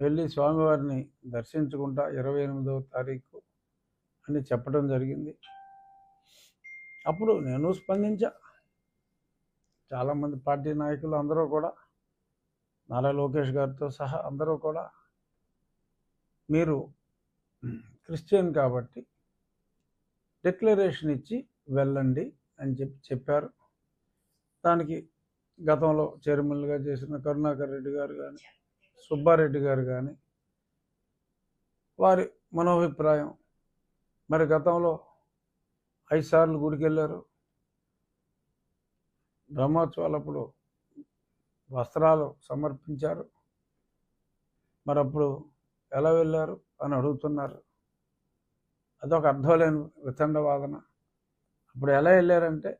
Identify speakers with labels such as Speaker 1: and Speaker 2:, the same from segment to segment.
Speaker 1: వెళ్ళి స్వామివారిని దర్శించుకుంటా ఇరవై ఎనిమిదవ తారీఖు అని చెప్పడం జరిగింది. అప్పుడు నేను స్పందించా. చాలామంది పార్టీ నాయకులు అందరూ కూడా నారా లోకేష్ గారితో సహా అందరూ కూడా మీరు క్రిస్టియన్ కాబట్టి డిక్లరేషన్ ఇచ్చి వెళ్ళండి అని చెప్పి చెప్పారు. దానికి గతంలో చైర్మన్గా చేసిన కరుణాకర్ రెడ్డి గారు కానీ సుబ్బారెడ్డి గారు కానీ వారి మనోభిప్రాయం. మరి గతంలో ఐదు సార్లు గుడికి వెళ్ళారు బ్రహ్మోత్సవాలప్పుడు వస్త్రాలు సమర్పించారు. మరి అప్పుడు ఎలా వెళ్ళారు అని అడుగుతున్నారు. అదొక అర్థం లేని వితండ వాదన అప్పుడు ఎలా వెళ్ళారంటే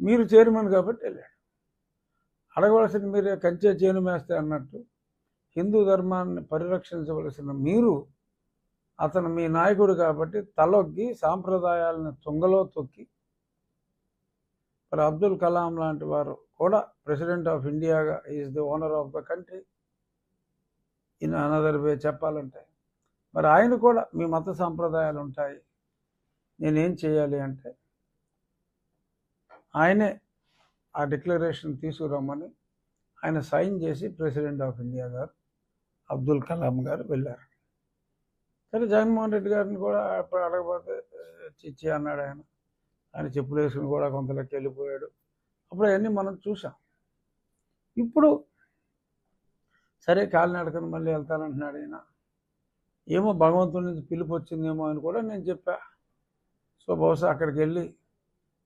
Speaker 1: మీరు చైర్మన్ కాబట్టి వెళ్ళాడు అడగవలసిన మీరే కంచె చేను మేస్తే అన్నట్టు. హిందూ ధర్మాన్ని పరిరక్షించవలసిన మీరు అతను మీ నాయకుడు కాబట్టి తలొగ్గి సాంప్రదాయాలను తుంగలో తొక్కి మరి అబ్దుల్ కలాం లాంటి వారు కూడా president of ఇండియాగా is the owner of the country. In another way చెప్పాలంటే మరి ఆయన కూడా మీ మత సాంప్రదాయాలు ఉంటాయి. నేనేం చేయాలి అంటే ఆయనే ఆ డిక్లరేషన్ తీసుకురమ్మని ఆయన సైన్ చేసి ప్రెసిడెంట్ ఆఫ్ ఇండియా గారు అబ్దుల్ కలాం గారు వెళ్ళారు. సరే జగన్మోహన్ రెడ్డి గారిని కూడా అప్పుడు అడగపోతే చిచ్చి అన్నాడు ఆయన. ఆయన చెప్పులు వేసుకుని కూడా కొంతలోకి వెళ్ళిపోయాడు. అప్పుడు అవన్నీ మనం చూసాం ఇప్పుడు సరే కాలినడకను మళ్ళీ వెళ్తానంటున్నాడు ఆయన. ఏమో భగవంతుడి నుంచి పిలుపు వచ్చిందేమో అని కూడా నేను చెప్పా. సో బహుశా అక్కడికి వెళ్ళి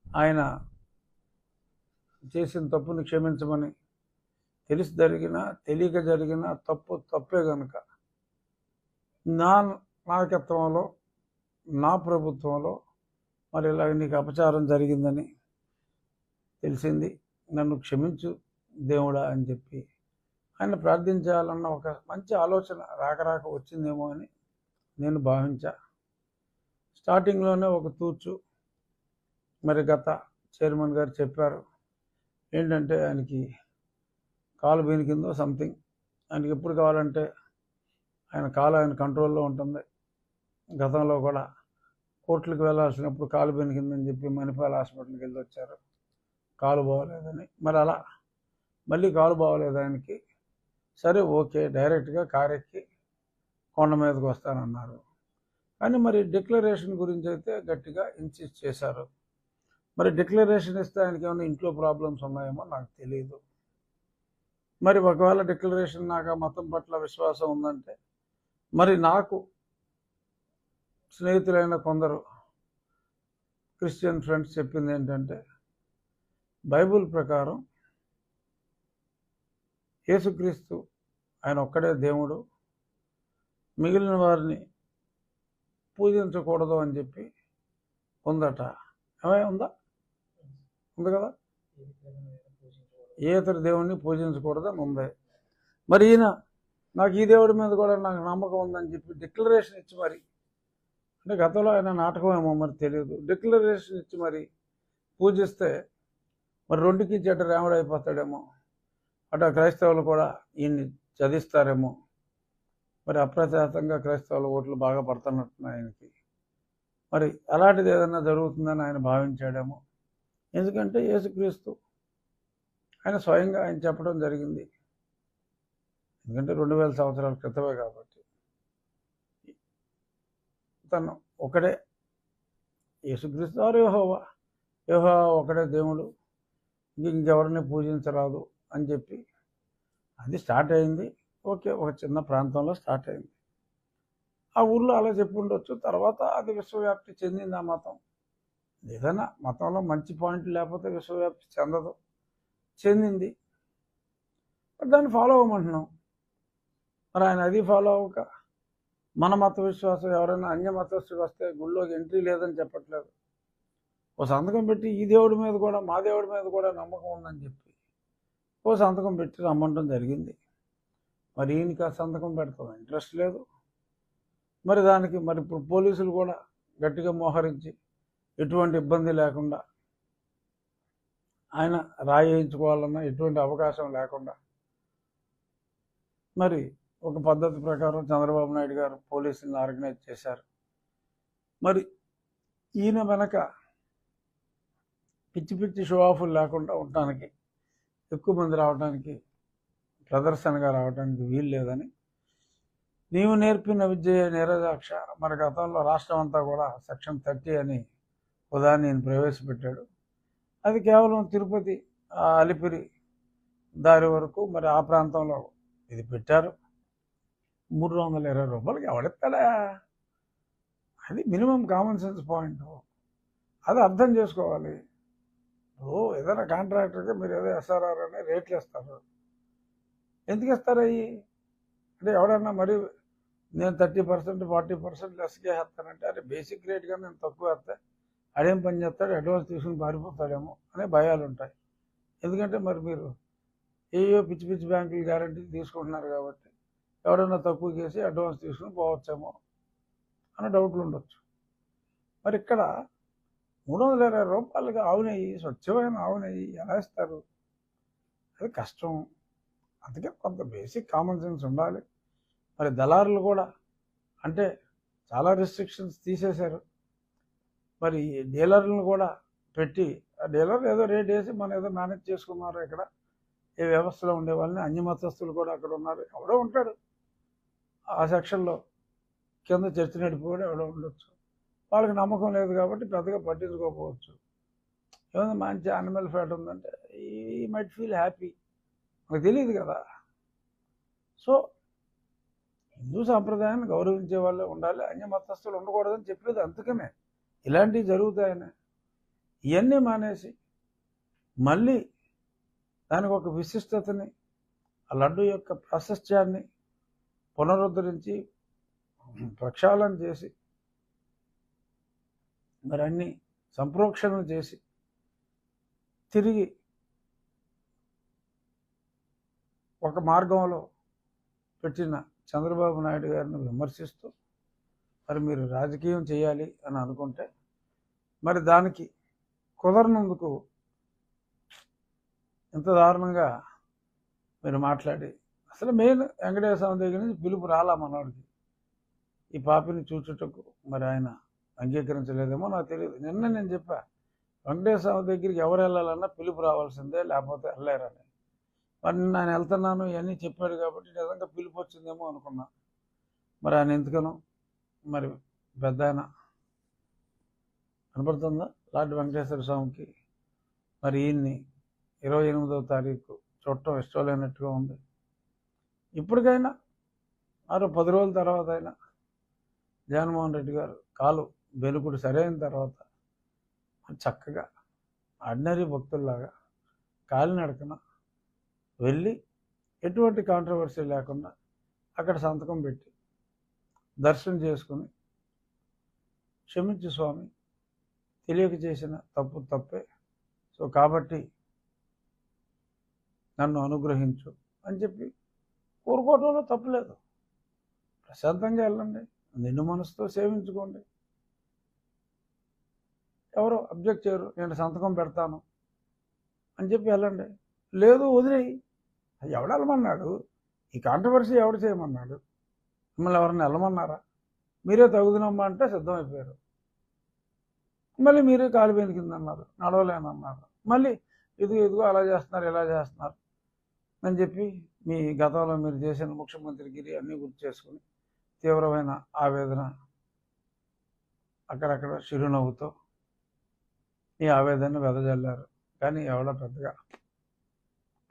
Speaker 1: ఆయన చేసిన తప్పుని క్షమించమని తెలిసి జరిగిన తెలియక జరిగిన తప్పు తప్పే కనుక నా నాయకత్వంలో నా ప్రభుత్వంలో మరి ఇలాగ నీకు అపచారం జరిగిందని తెలిసింది. నన్ను క్షమించు దేవుడా అని చెప్పి ఆయన ప్రార్థించాలన్న ఒక మంచి ఆలోచన రాకరాక వచ్చిందేమో అని నేను భావించా. స్టార్టింగ్లోనే ఒక తూర్చు మరి గత చైర్మన్ గారు చెప్పారు. ఏంటంటే ఆయనకి కాలు బీనికిందో సంథింగ్. ఆయనకి ఎప్పుడు కావాలంటే ఆయన కాలు ఆయన కంట్రోల్లో ఉంటుంది. గతంలో కూడా కోర్టులకు వెళ్ళాల్సినప్పుడు కాలు బెనికిందని చెప్పి మణిపాల్ హాస్పిటల్కి వెళ్ళి వచ్చారు. కాలు బాగోలేదని. మరి అలా మళ్ళీ కాలు బాగోలేదు ఆయనకి. సరే ఓకే డైరెక్ట్గా కారెక్కి కొండ మీదకి వస్తానన్నారు. కానీ మరి డిక్లరేషన్ గురించి అయితే గట్టిగా ఇన్సిస్ట్ చేశారు. మరి డిక్లరేషన్ ఇస్తే ఆయనకి ఏమైనా ఇంట్లో ప్రాబ్లమ్స్ ఉన్నాయేమో నాకు తెలియదు మరి ఒకవేళ డిక్లరేషన్ నాకు ఆ మతం పట్ల విశ్వాసం ఉందంటే మరి నాకు స్నేహితులైన కొందరు క్రిస్టియన్ ఫ్రెండ్స్ చెప్పింది ఏంటంటే బైబుల్ ప్రకారం యేసుక్రీస్తు ఆయన ఒక్కడే దేవుడు మిగిలిన వారిని పూజించకూడదు అని చెప్పి ఉందట. ఏమై ఉందా? ఉంది కదా? ఏ ఇతర దేవుణ్ణి పూజించకూడదు ముందే మరి ఈయన నాకు ఈ దేవుడి మీద కూడా నాకు నమ్మకం ఉందని చెప్పి డిక్లరేషన్ ఇచ్చి మరి అంటే గతంలో ఆయన నాటకం ఏమో మరి తెలియదు. డిక్లరేషన్ ఇచ్చి మరి పూజిస్తే మరి రెండుకి చెడ్డ రాముడు అయిపోతాడేమో. అటు క్రైస్తవులు కూడా ఈయన్ని చదిస్తారేమో మరి అప్రచాతంగా క్రైస్తవుల ఓట్లు బాగా పడుతున్నట్టున్నాయి ఆయనకి. మరి అలాంటిది ఏదైనా జరుగుతుందని ఆయన భావించాడేమో. ఎందుకంటే యేసుక్రీస్తు ఆయన స్వయంగా ఆయన చెప్పడం జరిగింది. ఎందుకంటే రెండు వేల సంవత్సరాల క్రితమే కాబట్టి. తను ఒకడే యేసుక్రీస్తు వారు యోహోవా. యోహోవా ఒకడే దేవుడు. ఇంకెవరిని పూజించరాదు అని చెప్పి అది స్టార్ట్ అయింది. ఓకే ఒక చిన్న ప్రాంతంలో స్టార్ట్ అయింది. ఆ ఊర్లో అలా చెప్పి ఉండొచ్చు తర్వాత అది విశ్వవ్యాప్తి చెందింది ఆ మతం. ఏదైనా మతంలో మంచి పాయింట్ లేకపోతే విశ్వవ్యాప్తి చెందదు. చెందింది. దాన్ని ఫాలో అవ్వమంటున్నాం. మరి ఆయన అది ఫాలో అవ్వక మన మత విశ్వాసం ఎవరైనా అన్య మతస్థుడు వస్తే గుళ్ళోకి ఎంట్రీ లేదని చెప్పట్లేదు. ఓ సంతకం పెట్టి ఈ దేవుడి మీద కూడా మా దేవుడి మీద కూడా నమ్మకం ఉందని చెప్పి ఓ సంతకం పెట్టి రమ్మంటం జరిగింది. మరి ఈయనకి ఆ సంతకం పెడతాం. ఇంట్రెస్ట్ లేదు. మరి దానికి మరి ఇప్పుడు పోలీసులు కూడా గట్టిగా మోహరించి ఎటువంటి ఇబ్బంది లేకుండా ఆయన రాయించుకోవాలన్నా ఎటువంటి అవకాశం లేకుండా మరి ఒక పద్ధతి ప్రకారం చంద్రబాబు నాయుడు గారు పోలీసులను ఆర్గనైజ్ చేశారు. మరి ఈయన వెనక పిచ్చి పిచ్చి షో ఆఫ్లు లేకుండా ఉండటానికి ఎక్కువ మంది రావడానికి ప్రదర్శనగా రావడానికి వీలు లేదని నీవు నేర్పిన విద్య నీరజాక్ష మన గతంలో రాష్ట్రం అంతా కూడా సెక్షన్ థర్టీ అని ఉదాహరణ ఈయన ప్రవేశపెట్టాడు. అది కేవలం తిరుపతి అలిపిరి దారి వరకు మరి ఆ ప్రాంతంలో ఇది పెట్టారు. మూడు వందల ఇరవై రూపాయలకి ఎవడెత్తాడా అది మినిమం కామన్ సెన్స్ పాయింట్. అది అర్థం చేసుకోవాలి. ఇప్పుడు ఏదైనా కాంట్రాక్టర్కి మీరు ఏదో ఎస్ఆర్ఆర్ అనే రేట్లు ఇస్తారు. ఎందుకు ఇస్తారు అవి అంటే ఎవడన్నా మరి నేను థర్టీ పర్సెంట్ ఫార్టీ పర్సెంట్ లెస్కే వేస్తానంటే అరే బేసిక్ రేట్గా నేను తక్కువ వేస్తాను అడేం పని చేస్తాడు అడ్వాన్స్ తీసుకుని పారిపోతాడేమో అనే భయాలు ఉంటాయి ఎందుకంటే మరి మీరు ఏయో పిచ్చి పిచ్చి బ్యాంకులు గ్యారంటీ తీసుకుంటున్నారు కాబట్టి ఎవరైనా తక్కువ చేసి అడ్వాన్స్ తీసుకుని పోవచ్చేమో అనే డౌట్లు ఉండొచ్చు మరి ఇక్కడ మూడు వందల ఇరవై రూపాయలకి ఆవు నెయ్యి స్వచ్ఛమైన ఆవు నెయ్యి ఎలా ఇస్తారు? అది కష్టం. అందుకే కొంత బేసిక్ కామన్ సెన్స్ ఉండాలి. మరి దళారులు కూడా అంటే చాలా రిస్ట్రిక్షన్స్ తీసేశారు. మరి డీలర్లను కూడా పెట్టి ఆ డీలర్ ఏదో రేట్ వేసి మనం ఏదో మేనేజ్ చేసుకున్నారు ఇక్కడ? ఏ వ్యవస్థలో ఉండే వాళ్ళని అన్ని మతస్థులు కూడా అక్కడ ఉన్నారు. ఎవడో ఉంటాడు. ఆ సెక్షన్లో కింద చర్చ నడిపోయాడు ఎవడో ఉండొచ్చు. వాళ్ళకి నమ్మకం లేదు కాబట్టి పెద్దగా పట్టించుకోకపోవచ్చు. ఏమైనా మంచి యానిమల్ ఫ్యాట్ ఉందంటే ఈ మైట్ ఫీల్ హ్యాపీ మనకు తెలియదు కదా. సో హిందూ సాంప్రదాయాన్ని గౌరవించే వాళ్ళే ఉండాలి. అన్య మతస్థులు ఉండకూడదని చెప్పేది అందుకనే ఇలాంటివి జరుగుతాయని. ఇవన్నీ మానేసి మళ్ళీ దానికి ఒక విశిష్టతని ఆ లడ్డు యొక్క ప్రాశస్త్యాన్ని పునరుద్ధరించి ప్రక్షాళన చేసి మరి అన్ని సంప్రోక్షణలు చేసి తిరిగి ఒక మార్గంలో పెట్టిన చంద్రబాబు నాయుడు గారిని విమర్శిస్తూ మరి మీరు రాజకీయం చేయాలి అని అనుకుంటే మరి దానికి కుదరనందుకు ఇంత దారుణంగా మీరు మాట్లాడి అసలు మెయిన్ వెంకటేశ్వర స్వామి దగ్గర నుంచి పిలుపు రాలా మనవాడికి ఈ పాపిని చూచుటకు మరి ఆయన అంగీకరించలేదేమో నాకు తెలియదు. నిన్న నేను చెప్పా వెంకటేశ్వర స్వామి దగ్గరికి ఎవరు వెళ్ళాలన్నా పిలుపు రావాల్సిందే లేకపోతే వెళ్ళారని మరి నిన్న ఆయన వెళ్తున్నాను ఇవన్నీ చెప్పాడు కాబట్టి నిజంగా పిలుపు వచ్చిందేమో అనుకున్నా. మరి ఆయన ఎందుకనో? మరి పెద్ద ఆయన కనపడుతుందా? లార్డ్ వెంకటేశ్వర స్వామికి. మరి ఈయన్ని ఇరవై ఎనిమిదవ తారీఖు చూడటం ఇష్టం లేనట్టుగా ఉంది. ఇప్పటికైనా మరో పది రోజుల తర్వాత అయినా జగన్మోహన్ రెడ్డి గారు కాలు బెనుకుడు సరైన తర్వాత చక్కగా ఆర్డినరీ భక్తుల్లాగా కాలినడకన వెళ్ళి ఎటువంటి కాంట్రవర్సీ లేకుండా అక్కడ సంతకం పెట్టి దర్శనం చేసుకుని క్షమించు స్వామి తెలియక చేసిన తప్పు తప్పే. సో కాబట్టి నన్ను అనుగ్రహించు అని చెప్పి కోరుకోవటంలో తప్పులేదు ప్రశాంతంగా వెళ్ళండి నిన్ను మనసుతో సేవించుకోండి. ఎవరో అబ్జెక్ట్ చేయరు నేను సంతకం పెడతాను అని చెప్పి వెళ్ళండి. లేదు వదిలేయి. అది ఎవడు వెళ్ళమన్నాడు? ఈ కాంట్రవర్సీ ఎవడు చేయమన్నాడు? మిమ్మల్ని ఎవరిని వెళ్ళమన్నారా? మీరే తగుదనమ్మా అంటే సిద్ధమైపోయారు. మళ్ళీ మీరే కాలిపోయిన కింద అన్నారు నడవలేనన్నారు. మళ్ళీ ఇదిగో ఇదిగో అలా చేస్తున్నారు ఇలా చేస్తున్నారు అని చెప్పి మీ గతంలో మీరు చేసిన ముఖ్యమంత్రిగిరి అన్నీ గుర్తు చేసుకుని తీవ్రమైన ఆవేదన అక్కడక్కడ చిరునవ్వుతో ఈ ఆవేదన వెదజల్లారు. కానీ ఎవడో పెద్దగా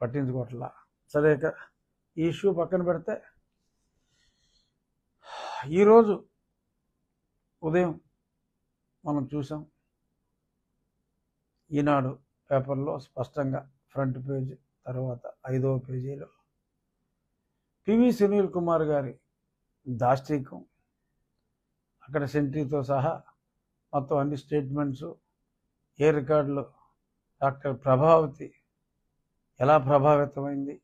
Speaker 1: పట్టించుకోవట్లా. సరే ఇక ఈ ఇష్యూ పక్కన పెడితే ఈరోజు ఉదయం మనం చూసాం. ఈనాడు పేపర్లో స్పష్టంగా ఫ్రంట్ పేజ్ తర్వాత ఐదవ పేజీలో పివి సునీల్ కుమార్ గారి దాష్టికం అక్కడ సెంట్రీతో సహా మొత్తం అన్ని స్టేట్మెంట్స్ ఏ రికార్డులు డాక్టర్ ప్రభావతి ఎలా ప్రభావితమైంది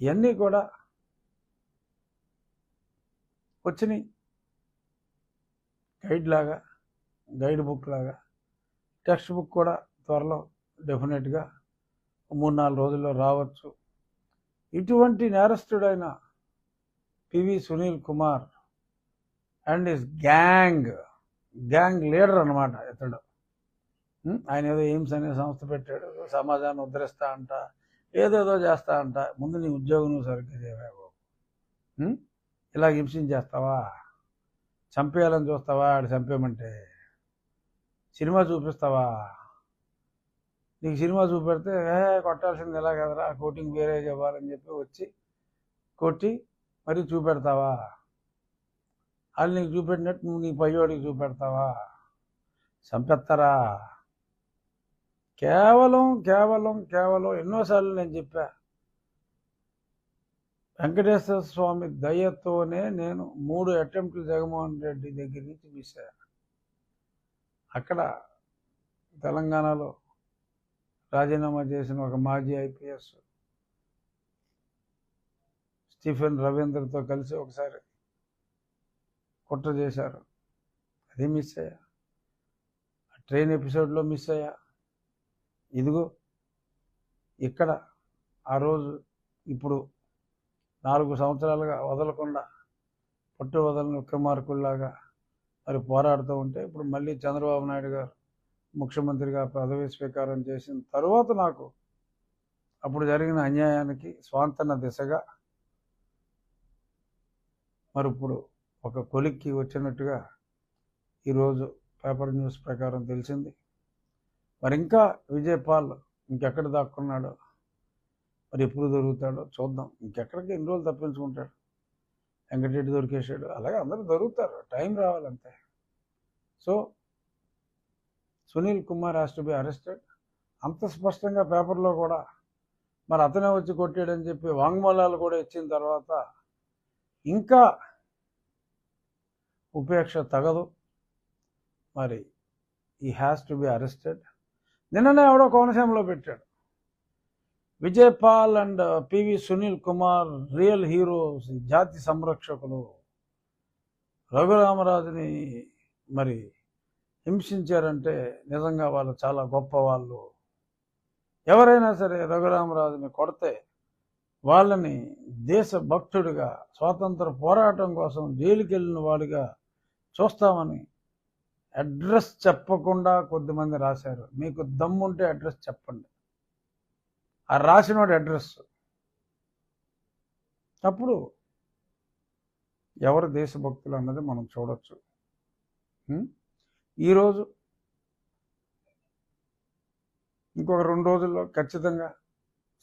Speaker 1: ఇవన్నీ కూడా వచ్చినాయి గైడ్ లాగా గైడ్ బుక్ లాగా టెక్స్ట్ బుక్ కూడా త్వరలో డెఫినెట్గా మూడు నాలుగు రోజుల్లో రావచ్చు. ఇటువంటి నేరస్తుడైన PV Sunil Kumar and is gang gang leader అనమాట ఇతడు. ఆయన ఏదో ఎయిమ్స్ అనే సంస్థ పెట్టాడు సమాజాన్ని ఉద్ధరిస్తా అంట ఏదేదో చేస్తా అంట ముందు నీ ఉద్యోగం నువ్వు సరిగ్గా చేయవా బాబు. ఇలా హింసించేస్తావా చంపేయాలని చూస్తావా? ఆడు చంపేయమంటే సినిమా చూపిస్తావా? నీకు సినిమా చూపెడితే ఏ కొట్టాల్సింది ఎలా కదరా కోటింగ్ వేరే ఇవ్వాలని చెప్పి వచ్చి కొట్టి మరీ చూపెడతావా? వాళ్ళు నీకు చూపెట్టినట్టు నువ్వు నీ పయ్యోడికి చూపెడతావా? చంపేస్తారా? కేవలం కేవలం కేవలం ఎన్నోసార్లు నేను చెప్పా. వెంకటేశ్వర స్వామి దయతోనే నేను మూడు అటెంప్ట్లు జగన్మోహన్ రెడ్డి దగ్గర నుంచి మిస్ అయ్యా అక్కడ తెలంగాణలో రాజీనామా చేసిన ఒక మాజీ ఐపీఎస్ స్టీఫెన్ రవీంద్రతో కలిసి ఒకసారి కుట్ర చేశారు. అది మిస్ అయ్యా. ఆ ట్రైన్ ఎపిసోడ్లో మిస్ అయ్యా. ఇదిగో ఇక్కడ ఆ రోజు ఇప్పుడు నాలుగు సంవత్సరాలుగా వదలకుండా పట్టు వదలని విక్రమార్కుల్లాగా మరి పోరాడుతూ ఉంటే ఇప్పుడు మళ్ళీ చంద్రబాబు నాయుడు గారు ముఖ్యమంత్రిగా పదవి స్వీకారం చేసిన తర్వాత నాకు అప్పుడు జరిగిన అన్యాయానికి స్వాంతన దిశగా మరి ఇప్పుడు ఒక కొలిక్కి వచ్చినట్టుగా ఈరోజు పేపర్ న్యూస్ ప్రకారం తెలిసింది. మరి ఇంకా విజయపాల్ ఇంకెక్కడ దాక్కున్నాడో మరి ఎప్పుడు దొరుకుతాడో చూద్దాం. ఇంకెక్కడికి ఎన్ని రోజులు తప్పించుకుంటాడు? వెంకటరెడ్డి దొరికేసాడు అలాగే అందరూ దొరుకుతారు. Time రావాలంతే. So Sunil Kumar has to be arrested అంత స్పష్టంగా పేపర్లో కూడా మరి అతనే వచ్చి కొట్టాడని చెప్పి వాంగ్మూలాలు కూడా ఇచ్చిన తర్వాత ఇంకా ఉపేక్ష తగదు. మరి ఈ హ్యాస్ టు బి అరెస్టెడ్ నిన్ననే ఎవడో కోనసీమలో పెట్టాడు. Vijaypal and PV Sunil Kumar real heroes జాతి సంరక్షకులు రఘురామరాజుని మరి హింసించారంటే నిజంగా వాళ్ళు చాలా గొప్ప వాళ్ళు. ఎవరైనా సరే రఘురామరాజుని కొడితే వాళ్ళని దేశ భక్తుడిగా స్వాతంత్ర పోరాటం కోసం జైలుకి వెళ్ళిన వాడిగా చూస్తామని అడ్రస్ చెప్పకుండా కొద్దిమంది రాశారు. మీకు దమ్ముంటే అడ్రస్ చెప్పండి. ఆ రాసినోడి అడ్రస్. అప్పుడు ఎవరు దేశభక్తులు అన్నది మనం చూడవచ్చు ఈరోజు ఇంకొక రెండు రోజుల్లో ఖచ్చితంగా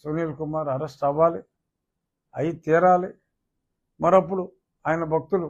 Speaker 1: సునీల్ కుమార్ అరెస్ట్ అవ్వాలి. అయి తీరాలి. మరప్పుడు ఆయన భక్తులు